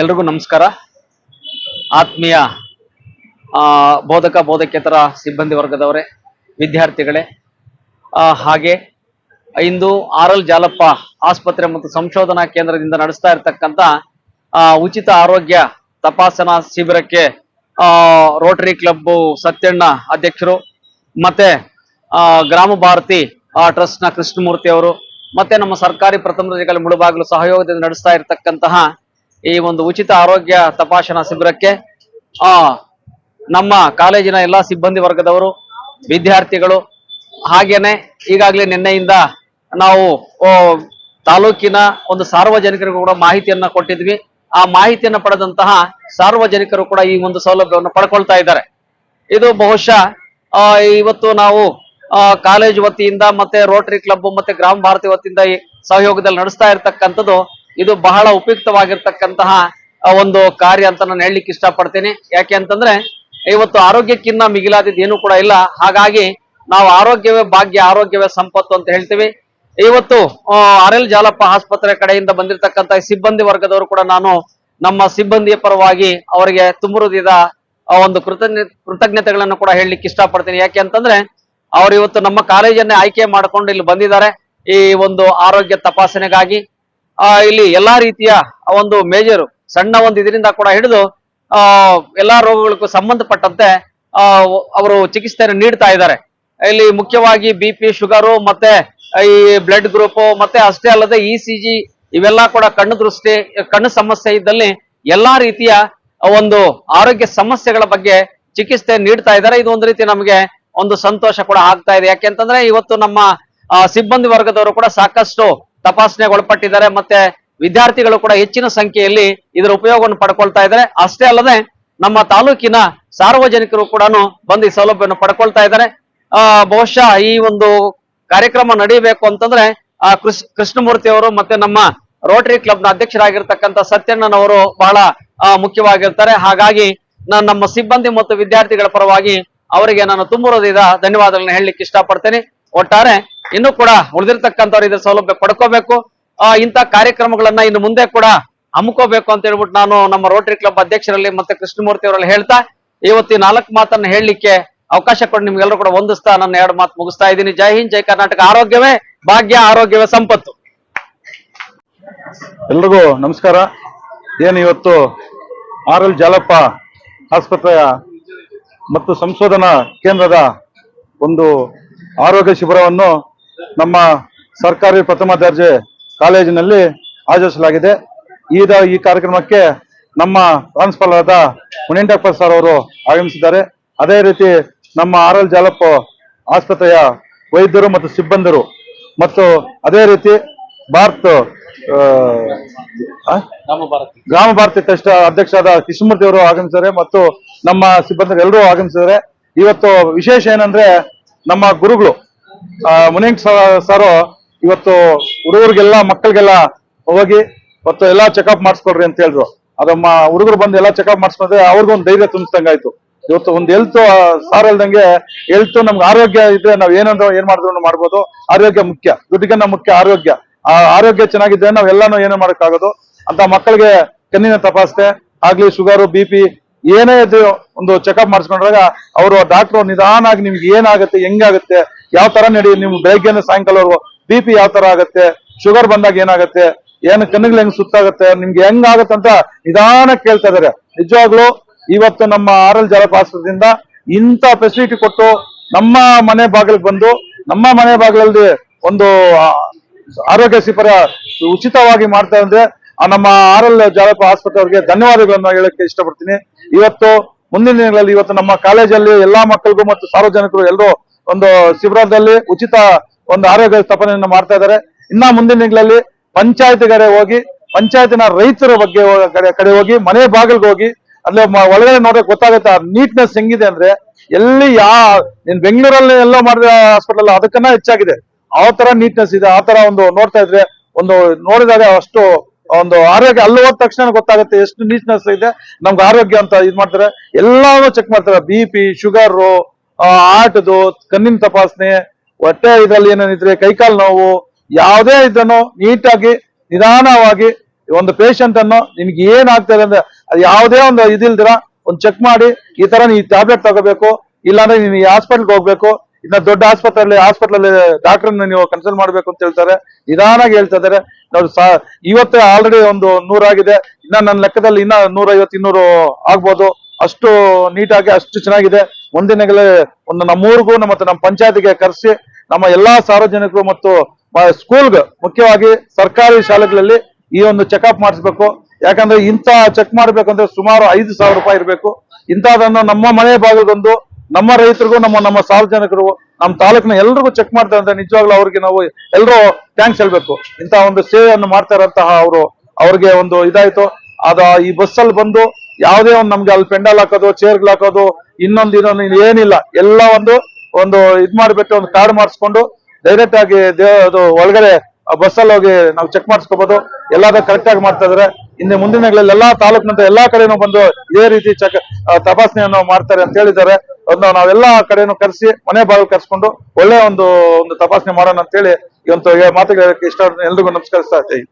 ಎಲ್ರಿಗೂ ನಮಸ್ಕಾರ. ಆತ್ಮೀಯ ಬೋಧಕ, ಬೋಧಕೇತರ ಸಿಬ್ಬಂದಿ ವರ್ಗದವರೇ, ವಿದ್ಯಾರ್ಥಿಗಳೇ ಹಾಗೆ ಇಂದು ಆರ್ ಎಲ್ ಜಾಲಪ್ಪ ಆಸ್ಪತ್ರೆ ಮತ್ತು ಸಂಶೋಧನಾ ಕೇಂದ್ರದಿಂದ ನಡೆಸ್ತಾ ಇರತಕ್ಕಂತ ಉಚಿತ ಆರೋಗ್ಯ ತಪಾಸಣಾ ಶಿಬಿರಕ್ಕೆ ರೋಟರಿ ಕ್ಲಬ್ ಸತ್ಯಣ್ಣ ಅಧ್ಯಕ್ಷರು, ಮತ್ತೆ ಗ್ರಾಮ ಭಾರತಿ ಟ್ರಸ್ಟ್ನ ಕೃಷ್ಣಮೂರ್ತಿ ಅವರು, ಮತ್ತೆ ನಮ್ಮ ಸರ್ಕಾರಿ ಪ್ರಥಮ ದರ್ಜೆಗಳ ಮುಳುಬಾಗಿಲು ಸಹಯೋಗದಿಂದ ನಡೆಸ್ತಾ ಇರತಕ್ಕಂತಹ ಈ ಒಂದು ಉಚಿತ ಆರೋಗ್ಯ ತಪಾಸಣಾ ಶಿಬಿರಕ್ಕೆ, ಆ, ನಮ್ಮ ಕಾಲೇಜಿನ ಎಲ್ಲಾ ಸಿಬ್ಬಂದಿ ವರ್ಗದವರು, ವಿದ್ಯಾರ್ಥಿಗಳು, ಹಾಗೇನೆ ಈಗಾಗಲೇ ನಿನ್ನೆಯಿಂದ ನಾವು ತಾಲೂಕಿನ ಒಂದು ಸಾರ್ವಜನಿಕರಿಗೂ ಕೂಡ ಮಾಹಿತಿಯನ್ನ ಕೊಟ್ಟಿದ್ವಿ. ಆ ಮಾಹಿತಿಯನ್ನು ಪಡೆದಂತಹ ಸಾರ್ವಜನಿಕರು ಕೂಡ ಈ ಒಂದು ಸೌಲಭ್ಯವನ್ನು ಪಡ್ಕೊಳ್ತಾ ಇದ್ದಾರೆ. ಇದು ಬಹುಶಃ ಇವತ್ತು ನಾವು ಕಾಲೇಜ್ ವತಿಯಿಂದ ಮತ್ತೆ ರೋಟರಿ ಕ್ಲಬ್ ಮತ್ತೆ ಗ್ರಾಮ ಭಾರತಿ ವತಿಯಿಂದ ಈ ಸಹಯೋಗದಲ್ಲಿ ನಡೆಸ್ತಾ ಇರ್ತಕ್ಕಂಥದ್ದು ಇದು ಬಹಳ ಉಪಯುಕ್ತವಾಗಿರ್ತಕ್ಕಂತಹ ಒಂದು ಕಾರ್ಯ ಅಂತ ನಾನು ಹೇಳಲಿಕ್ಕೆ ಇಷ್ಟಪಡ್ತೇನೆ. ಯಾಕೆ ಅಂತಂದ್ರೆ, ಇವತ್ತು ಆರೋಗ್ಯಕ್ಕಿನ್ನ ಮಿಗಿಲಾದಿದ್ದು ಏನು ಕೂಡ ಇಲ್ಲ. ಹಾಗಾಗಿ, ನಾವು ಆರೋಗ್ಯವೇ ಭಾಗ್ಯ, ಆರೋಗ್ಯವೇ ಸಂಪತ್ತು ಅಂತ ಹೇಳ್ತೀವಿ. ಇವತ್ತು ಆರ್ ಎಲ್ ಜಾಲಪ್ಪ ಆಸ್ಪತ್ರೆ ಕಡೆಯಿಂದ ಬಂದಿರತಕ್ಕಂತ ಸಿಬ್ಬಂದಿ ವರ್ಗದವರು ಕೂಡ ನಾನು ನಮ್ಮ ಸಿಬ್ಬಂದಿಯ ಪರವಾಗಿ ಅವರಿಗೆ ತುಂಬುರುದಿದ ಒಂದು ಕೃತಜ್ಞ, ಕೃತಜ್ಞತೆಗಳನ್ನು ಕೂಡ ಹೇಳಲಿಕ್ಕೆ ಇಷ್ಟಪಡ್ತೀನಿ. ಯಾಕೆ ಅಂತಂದ್ರೆ, ಅವರು ಇವತ್ತು ನಮ್ಮ ಕಾಲೇಜನ್ನೇ ಆಯ್ಕೆ ಮಾಡಿಕೊಂಡು ಇಲ್ಲಿ ಬಂದಿದ್ದಾರೆ. ಈ ಒಂದು ಆರೋಗ್ಯ ತಪಾಸಣೆಗಾಗಿ ಆ, ಇಲ್ಲಿ ಎಲ್ಲಾ ರೀತಿಯ ಒಂದು ಮೇಜರ್ ಸಣ್ಣ ಒಂದು ಇದರಿಂದ ಕೂಡ ಹಿಡಿದು, ಆ, ಎಲ್ಲಾ ರೋಗಗಳಿಗೂ ಸಂಬಂಧಪಟ್ಟಂತೆ ಅವರು ಚಿಕಿತ್ಸೆಯನ್ನು ನೀಡ್ತಾ ಇದ್ದಾರೆ. ಇಲ್ಲಿ ಮುಖ್ಯವಾಗಿ ಬಿ ಪಿ ಶುಗರು ಮತ್ತೆ ಈ ಬ್ಲಡ್ ಗ್ರೂಪ್ ಮತ್ತೆ ಅಷ್ಟೇ ಅಲ್ಲದೆ ಇ ಸಿ ಜಿ ಇವೆಲ್ಲ ಕೂಡ ಕಣ್ಣು ದೃಷ್ಟಿ, ಕಣ್ಣು ಸಮಸ್ಯೆ ಇದ್ದಲ್ಲಿ ಎಲ್ಲಾ ರೀತಿಯ ಒಂದು ಆರೋಗ್ಯ ಸಮಸ್ಯೆಗಳ ಬಗ್ಗೆ ಚಿಕಿತ್ಸೆ ನೀಡ್ತಾ ಇದ್ದಾರೆ. ಇದು ಒಂದು ರೀತಿ ನಮಗೆ ಒಂದು ಸಂತೋಷ ಕೂಡ ಆಗ್ತಾ ಇದೆ. ಯಾಕೆಂತಂದ್ರೆ ಇವತ್ತು ನಮ್ಮ ಸಿಬ್ಬಂದಿ ವರ್ಗದವರು ಕೂಡ ಸಾಕಷ್ಟು ತಪಾಸಣೆಗೆ ಒಳಪಟ್ಟಿದ್ದಾರೆ. ಮತ್ತೆ ವಿದ್ಯಾರ್ಥಿಗಳು ಕೂಡ ಹೆಚ್ಚಿನ ಸಂಖ್ಯೆಯಲ್ಲಿ ಇದರ ಉಪಯೋಗವನ್ನು ಪಡ್ಕೊಳ್ತಾ ಇದ್ದಾರೆ. ಅಷ್ಟೇ ಅಲ್ಲದೆ ನಮ್ಮ ತಾಲೂಕಿನ ಸಾರ್ವಜನಿಕರು ಕೂಡ ಬಂದು ಈ ಸೌಲಭ್ಯವನ್ನು ಪಡ್ಕೊಳ್ತಾ ಇದ್ದಾರೆ. ಬಹುಶಃ ಈ ಒಂದು ಕಾರ್ಯಕ್ರಮ ನಡೀಬೇಕು ಅಂತಂದ್ರೆ, ಆ, ಕೃಷ್, ಕೃಷ್ಣಮೂರ್ತಿ ಅವರು ಮತ್ತೆ ನಮ್ಮ ರೋಟರಿ ಕ್ಲಬ್ನ ಅಧ್ಯಕ್ಷರಾಗಿರ್ತಕ್ಕಂಥ ಸತ್ಯಣ್ಣನವರು ಬಹಳ ಮುಖ್ಯವಾಗಿರ್ತಾರೆ. ಹಾಗಾಗಿ ನಾನು ನಮ್ಮ ಸಿಬ್ಬಂದಿ ಮತ್ತು ವಿದ್ಯಾರ್ಥಿಗಳ ಪರವಾಗಿ ಅವರಿಗೆ ನಾನು ತುಂಬ ಧನ್ಯವಾದಗಳನ್ನ ಹೇಳಲಿಕ್ಕೆ ಇಷ್ಟಪಡ್ತೇನೆ. ಒಟ್ಟಾರೆ ಇನ್ನು ಕೂಡ ಉಳಿದಿರ್ತಕ್ಕಂಥವ್ರು ಇದ್ರ ಸೌಲಭ್ಯ ಪಡ್ಕೋಬೇಕು. ಇಂಥ ಕಾರ್ಯಕ್ರಮಗಳನ್ನ ಇನ್ನು ಮುಂದೆ ಕೂಡ ಹಮ್ಮಿಕೋಬೇಕು ಅಂತ ಹೇಳ್ಬಿಟ್ಟು ನಾನು ನಮ್ಮ ರೋಟರಿ ಕ್ಲಬ್ ಅಧ್ಯಕ್ಷರಲ್ಲಿ ಮತ್ತೆ ಕೃಷ್ಣಮೂರ್ತಿ ಅವರಲ್ಲಿ ಹೇಳ್ತಾ ಇವತ್ತಿ ನಾಲ್ಕು ಮಾತನ್ನ ಹೇಳಲಿಕ್ಕೆ ಅವಕಾಶ ಕೊಟ್ಟು ನಿಮ್ಗೆಲ್ಲರೂ ಕೂಡ ಹೊಂದಿಸ್ತಾ ನನ್ನ ಎರಡು ಮಾತು ಮುಗಿಸ್ತಾ ಇದ್ದೀನಿ. ಜೈ ಹಿಂದ್, ಜೈ ಕರ್ನಾಟಕ. ಆರೋಗ್ಯವೇ, ಭಾಗ್ಯ, ಆರೋಗ್ಯವೇ ಸಂಪತ್ತು. ಎಲ್ರಿಗೂ ನಮಸ್ಕಾರ. ಏನು ಇವತ್ತು ಆರ್ ಎಲ್ ಜಾಲಪ್ಪ ಆಸ್ಪತ್ರೆಯ ಮತ್ತು ಸಂಶೋಧನಾ ಕೇಂದ್ರದ ಒಂದು ಆರೋಗ್ಯ ಶಿಬಿರವನ್ನು ನಮ್ಮ ಸರ್ಕಾರಿ ಪ್ರಥಮ ದರ್ಜೆ ಕಾಲೇಜಿನಲ್ಲಿ ಆಯೋಜಿಸಲಾಗಿದೆ. ಈಗ ಈ ಕಾರ್ಯಕ್ರಮಕ್ಕೆ ನಮ್ಮ ಪ್ರಾನ್ಸ್ಪಾಲರಾದ ಆದ ಮುನಿಂಟಪ್ಪ ಸರ್ ಅವರು ಆಗಮಿಸಿದ್ದಾರೆ. ಅದೇ ರೀತಿ ನಮ್ಮ ಆರ್ ಎಲ್ ಜಾಲಪ್ಪ ಆಸ್ಪತ್ರೆಯ ವೈದ್ಯರು ಮತ್ತು ಸಿಬ್ಬಂದಿರು ಮತ್ತು ಅದೇ ರೀತಿ ಭಾರತ್? ಗ್ರಾಮ ಭಾರತಿ ಟ್ರಸ್ಟ್ ಅಧ್ಯಕ್ಷರಾದ ಕೃಷ್ಣಮೂರ್ತಿ ಅವರು ಆಗಮಿಸಿದ್ದಾರೆ ಮತ್ತು ನಮ್ಮ ಸಿಬ್ಬಂದಿ ಎಲ್ಲರೂ ಆಗಮಿಸಿದ್ದಾರೆ. ಇವತ್ತು ವಿಶೇಷ ಏನಂದ್ರೆ ನಮ್ಮ ಗುರುಗಳು ಮುನಿಂಗ್ ಸರ್ ಇವತ್ತು ಹುಡುಗರಿಗೆಲ್ಲ, ಮಕ್ಕಳಿಗೆಲ್ಲ ಹೋಗಿ ಇವತ್ತು ಎಲ್ಲಾ ಚೆಕಪ್ ಮಾಡಿಸ್ಕೊಳ್ರಿ ಅಂತ ಹೇಳಿದ್ರು. ಅದಮ್ಮ, ಹುಡುಗರು ಬಂದು ಎಲ್ಲಾ ಚೆಕಪ್ ಮಾಡಿಸ್ಕೊಂಡ್ರೆ ಅವ್ರಿಗೊಂದು ಧೈರ್ಯ ತುಂಬಿಸ್ದಂಗಾಯ್ತು. ಇವತ್ತು ಒಂದು ಹೆಲ್ತ್ ಸಾರ್ ಇಲ್ದಂಗೆ ಹೆಲ್ತ್ ನಮ್ಗೆ ಆರೋಗ್ಯ ಇದ್ರೆ ನಾವ್ ಏನಂದ್ರೆ ಏನ್ ಮಾಡಿದ್ರು ಮಾಡ್ಬೋದು. ಆರೋಗ್ಯ ಮುಖ್ಯ, ದುಡ್ಡಿಗನ್ನ ಮುಖ್ಯ ಆರೋಗ್ಯ. ಆ ಆರೋಗ್ಯ ಚೆನ್ನಾಗಿದ್ರೆ ನಾವ್ ಎಲ್ಲಾನು ಏನೋ ಮಾಡೋಕ್ಕಾಗೋದು? ಅಂತ ಮಕ್ಕಳಿಗೆ ಕಣ್ಣಿನ ತಪಾಸಣೆ, ಆಗ್ಲಿ ಶುಗರು ಬಿ ಪಿ ಏನೇ ಅದು ಒಂದು ಚೆಕಪ್ ಮಾಡಿಸ್ಕೊಂಡಾಗ ಅವರು ಡಾಕ್ಟರ್ ನಿಧಾನಾಗಿ ನಿಮ್ಗೆ ಏನಾಗುತ್ತೆ, ಹೆಂಗಾಗುತ್ತೆ, ಯಾವ ತರ ನಡಿ, ನಿಮ್ ಬೆಳಗ್ಗೆಯಿಂದ ಸಾಯಂಕಾಲವರೆಗೂ ಬಿ ಪಿ ಯಾವ ತರ ಆಗುತ್ತೆ ಶುಗರ್ ಬಂದಾಗ ಏನಾಗುತ್ತೆ, ಏನು ಕಣ್ಣುಗಳು ಹೆಂಗ್ ಸುತ್ತಾಗುತ್ತೆ, ನಿಮ್ಗೆ ಹೆಂಗಾಗತ್ತೆ ಅಂತ ನಿಧಾನಕ್ಕೆ ಕೇಳ್ತಾ ಇದಾರೆ. ನಿಜವಾಗ್ಲೂ ಇವತ್ತು ನಮ್ಮ ಆರ್ ಎಲ್ ಜಲಪಾಸದಿಂದ ಇಂಥ ಫೆಸಿಲಿಟಿ ಕೊಟ್ಟು ನಮ್ಮ ಮನೆ ಬಾಗಿಲಿಗೆ ಬಂದು, ನಮ್ಮ ಮನೆ ಬಾಗಿಲಲ್ಲಿ ಒಂದು ಆರೋಗ್ಯ ಶಿಬಿರ ಉಚಿತವಾಗಿ ಮಾಡ್ತಾ ಅಂದ್ರೆ ನಮ್ಮ ಆರ್ ಎಲ್ ಜಾಲಪ ಆಸ್ಪತ್ರೆ ಅವರಿಗೆ ಧನ್ಯವಾದಗಳನ್ನು ಹೇಳಕ್ಕೆ ಇಷ್ಟಪಡ್ತೀನಿ. ಇವತ್ತು ಮುಂದಿನ ದಿನಗಳಲ್ಲಿ ಇವತ್ತು ನಮ್ಮ ಕಾಲೇಜಲ್ಲಿ ಎಲ್ಲಾ ಮಕ್ಕಳಿಗೂ ಮತ್ತು ಸಾರ್ವಜನಿಕರು ಎಲ್ಲರೂ ಒಂದು ಶಿಬಿರದಲ್ಲಿ ಉಚಿತ ಒಂದು ಆರೋಗ್ಯ ಸ್ಥಾಪನೆಯನ್ನು ಮಾಡ್ತಾ ಇದ್ದಾರೆ. ಇನ್ನ ಮುಂದಿನ ದಿನಗಳಲ್ಲಿ ಪಂಚಾಯತ್ ಕಡೆ ಹೋಗಿ, ಪಂಚಾಯತಿನ ರೈತರ ಬಗ್ಗೆ ಕಡೆ ಹೋಗಿ, ಮನೆ ಬಾಗಿಲ್ಗೆ ಹೋಗಿ, ಅಲ್ಲಿ ಒಳಗಡೆ ನೋಡಕ್ ಗೊತ್ತಾಗುತ್ತೆ ಆ ನೀಟ್ನೆಸ್ ಹೆಂಗಿದೆ ಅಂದ್ರೆ ಎಲ್ಲಿ ಯಾ ನೀನ್ ಬೆಂಗಳೂರಲ್ಲಿ ಎಲ್ಲೋ ಮಾಡಿದ ಹಾಸ್ಪಿಟಲ್ ಅದಕ್ಕನ್ನ ಹೆಚ್ಚಾಗಿದೆ. ಆ ತರ ನೀಟ್ನೆಸ್ ಇದೆ, ಆ ತರ ಒಂದು ನೋಡ್ತಾ ಇದ್ರೆ, ಒಂದು ನೋಡಿದಾಗ ಅಷ್ಟು ಒಂದು ಆರೋಗ್ಯ ಅಲ್ಲಿ ಹೋದ ತಕ್ಷಣ ಗೊತ್ತಾಗುತ್ತೆ ಎಷ್ಟು ನೀಟ್ನೆಸ್ ಇದೆ. ನಮ್ಗೆ ಆರೋಗ್ಯ ಅಂತ ಇದು ಮಾಡ್ತಾರೆ. ಎಲ್ಲಾನು ಚೆಕ್ ಮಾಡ್ತಾರೆ. ಬಿ ಪಿ ಶುಗರ್ ಆಟದು ಕಣ್ಣಿನ ತಪಾಸಣೆ, ಹೊಟ್ಟೆ ಇದ್ರಲ್ಲಿ ಏನೇನಿದ್ರೆ ಕೈಕಾಲು ನೋವು, ಯಾವುದೇ ಇದನ್ನು ನೀಟಾಗಿ, ನಿಧಾನವಾಗಿ ಒಂದು ಪೇಷಂಟ್ ಅನ್ನು ನಿಮ್ಗೆ ಏನ್ ಇದೆ ಅಂದ್ರೆ ಅದು ಯಾವುದೇ ಒಂದು ಇದಿಲ್ದಿರ ಒಂದು ಚೆಕ್ ಮಾಡಿ ಈ ತರ ನೀವು ಟ್ಯಾಬ್ಲೆಟ್ ತಗೋಬೇಕು, ಇಲ್ಲಾಂದ್ರೆ ಈ ಹಾಸ್ಪಿಟಲ್ಗೆ ಹೋಗ್ಬೇಕು. ಇನ್ನ ದೊಡ್ಡ ಆಸ್ಪತ್ರೆಯಲ್ಲಿ ಹಾಸ್ಪಿಟಲ್ ಡಾಕ್ಟರ್ ನೀವು ಕನ್ಸಲ್ಟ್ ಮಾಡ್ಬೇಕು ಅಂತ ಹೇಳ್ತಾರೆ. ನಿಧಾನಾಗಿ ಹೇಳ್ತಾ ಇದಾರೆ ನಾವು ಇವತ್ತೇ ಆಲ್ರೆಡಿ ಒಂದು ನೂರಾಗಿದೆ ಇನ್ನ ನನ್ನ ಲೆಕ್ಕದಲ್ಲಿ ಇನ್ನ ನೂರ ಐವತ್ತು ಇನ್ನೂರು ಆಗ್ಬೋದು. ಅಷ್ಟು ನೀಟಾಗಿ, ಅಷ್ಟು ಚೆನ್ನಾಗಿದೆ. ಒಂದಿನಗಳೇ ಒಂದು ನಮ್ಮೂರಿಗೂ ಮತ್ತು ನಮ್ಮ ಪಂಚಾಯತಿಗೆ ಕರೆಸಿ ನಮ್ಮ ಎಲ್ಲಾ ಸಾರ್ವಜನಿಕರು ಮತ್ತು ಸ್ಕೂಲ್ಗೆ ಮುಖ್ಯವಾಗಿ ಸರ್ಕಾರಿ ಶಾಲೆಗಳಲ್ಲಿ ಈ ಒಂದು ಚೆಕಪ್ ಮಾಡಿಸ್ಬೇಕು. ಯಾಕಂದ್ರೆ ಇಂಥ ಚೆಕ್ ಮಾಡ್ಬೇಕಂದ್ರೆ ಸುಮಾರು ಐದು ಸಾವಿರ ರೂಪಾಯಿ ಇರಬೇಕು. ಇಂಥದನ್ನು ನಮ್ಮ ಮನೆ ಭಾಗದೊಂದು ನಮ್ಮ ರೈತರಿಗೂ, ನಮ್ಮ ನಮ್ಮ ಸಾರ್ವಜನಿಕರು ನಮ್ಮ ತಾಲೂಕಿನ ಎಲ್ರಿಗೂ ಚೆಕ್ ಮಾಡ್ತಾರೆ ಅಂತ ನಿಜವಾಗ್ಲೂ ಅವ್ರಿಗೆ ನಾವು ಎಲ್ಲರೂ ಥ್ಯಾಂಕ್ಸ್ ಹೇಳ್ಬೇಕು. ಇಂಥ ಒಂದು ಸೇವೆಯನ್ನು ಮಾಡ್ತಾರಂತಹ ಅವರು, ಅವ್ರಿಗೆ ಒಂದು ಇದಾಯ್ತು. ಅದ ಈ ಬಸ್ಸಲ್ಲಿ ಬಂದು ಯಾವುದೇ ಒಂದು ನಮ್ಗೆ ಅಲ್ಲಿ ಪೆಂಡಲ್ ಹಾಕೋದು ಚೇರ್ಗಳು ಹಾಕೋದು, ಇನ್ನೊಂದು ಇನ್ನೊಂದು ಏನಿಲ್ಲ. ಎಲ್ಲ ಒಂದು ಒಂದು ಇದ್ ಮಾಡಿಬಿಟ್ಟು ಒಂದು ಕಾರ್ಡ್ ಮಾಡಿಸ್ಕೊಂಡು ಡೈರೆಕ್ಟ್ ಆಗಿ ಅದು ಒಳಗಡೆ ಬಸ್ಸಲ್ಲಿ ಹೋಗಿ ನಾವು ಚೆಕ್ ಮಾಡಿಸ್ಕೋಬಹುದು ಎಲ್ಲಾದ ಕರೆಕ್ಟ್ ಆಗಿ ಮಾಡ್ತಾ ಇದಾರೆ. ಇನ್ನು ಮುಂದಿನಗಳಲ್ಲಿ ಎಲ್ಲಾ ತಾಲೂಕಿನಂತ ಎಲ್ಲಾ ಕಡೆನೂ ಬಂದು ಇದೇ ರೀತಿ ಚೆಕ್ ತಪಾಸಣೆಯನ್ನು ಮಾಡ್ತಾರೆ ಅಂತ ಹೇಳಿದ್ದಾರೆ. ಅದನ್ನ ನಾವೆಲ್ಲ ಕಡೆನೂ ಕರೆಸಿ, ಮನೆ ಬಾಗಿಲು ಕರೆಸ್ಕೊಂಡು ಒಳ್ಳೆ ಒಂದು ಒಂದು ತಪಾಸಣೆ ಮಾಡೋಣ ಅಂತ ಹೇಳಿ ಇವತ್ತು ಒಂದು ಮಾತುಗಳಿಗೆ ಇಷ್ಟ ಎಲ್ರಿಗೂ ನಮಸ್ಕರಿಸ್ತಾ ಇದ್ದೀವಿ